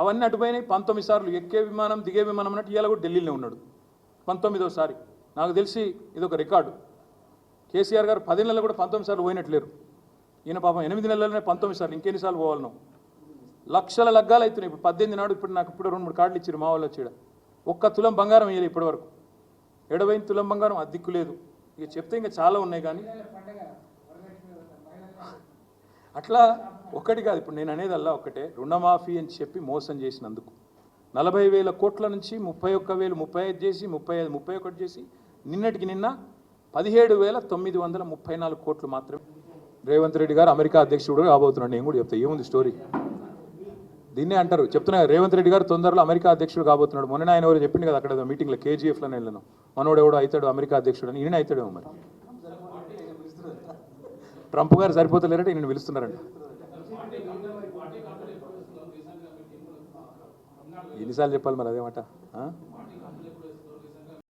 అవన్నీ అటుపోయినాయి. పంతొమ్మిది సార్లు ఎక్కే విమానం దిగే విమానం అన్నట్టు ఇవాళ కూడా ఢిల్లీలో ఉన్నాడు. పంతొమ్మిదోసారి. నాకు తెలిసి ఇది ఒక రికార్డు. కేసీఆర్ గారు పది నెలలు కూడా పంతొమ్మిది సార్లు పోయినట్లేరు. ఈయన పాపం ఎనిమిది నెలలనే పంతొమ్మిది సార్లు ఇంకెన్నిసార్లు పోవాలి నువ్వు లక్షల లగ్గాలు అవుతున్నాయి ఇప్పుడు పద్దెనిమిది నాడు ఇప్పుడు నాకు ఇప్పుడు రెండు మూడు కార్డులు ఇచ్చారు మా వాళ్ళు వచ్చాడు ఒక్క తులం బంగారం వేయలేదు ఇప్పటి వరకు ఎడవైన తులం బంగారం అద్దెక్కు లేదు. ఇక చెప్తే ఇంకా చాలా ఉన్నాయి కానీ. అట్లా ఒక్కటి కాదు ఇప్పుడు నేను అనేది అల్లా ఒక్కటే రుణమాఫీ అని చెప్పి మోసం చేసినందుకు. నలభై వేల కోట్ల నుంచి ముప్పై ఒక్క వేలు ముప్పై ఐదు చేసి ముప్పై ఐదు ముప్పై ఒకటి చేసి నిన్నటికి నిన్న పదిహేడు వేల తొమ్మిది వందల ముప్పై నాలుగు కోట్లు మాత్రమే. రేవంత్ రెడ్డి గారు అమెరికా అధ్యక్షుడు కాబోతున్నాడు. నేను కూడా చెప్తా ఏముంది స్టోరీ దీన్నే అంటారు చెప్తున్నా రేవంత్ రెడ్డి గారు తొందరలో అమెరికా అధ్యక్షుడు కాబోతున్నాడు. మొన్న ఆయన ఎవరు చెప్పింది కదా అక్కడ ఏదో మీటింగ్లో కేజీఎఫ్లో వెళ్ళాను. మనోడు ఎవడో అవుతాడు అమెరికా అధ్యక్షుడు అని. ఈయన అవుతాడేమో మరి? ట్రంప్ గారు సరిపోతలేరంటే ఈయన పిలుస్తున్నారంట. ఎన్నిసార్లు చెప్పాలి మరి అదేమాట ఆ?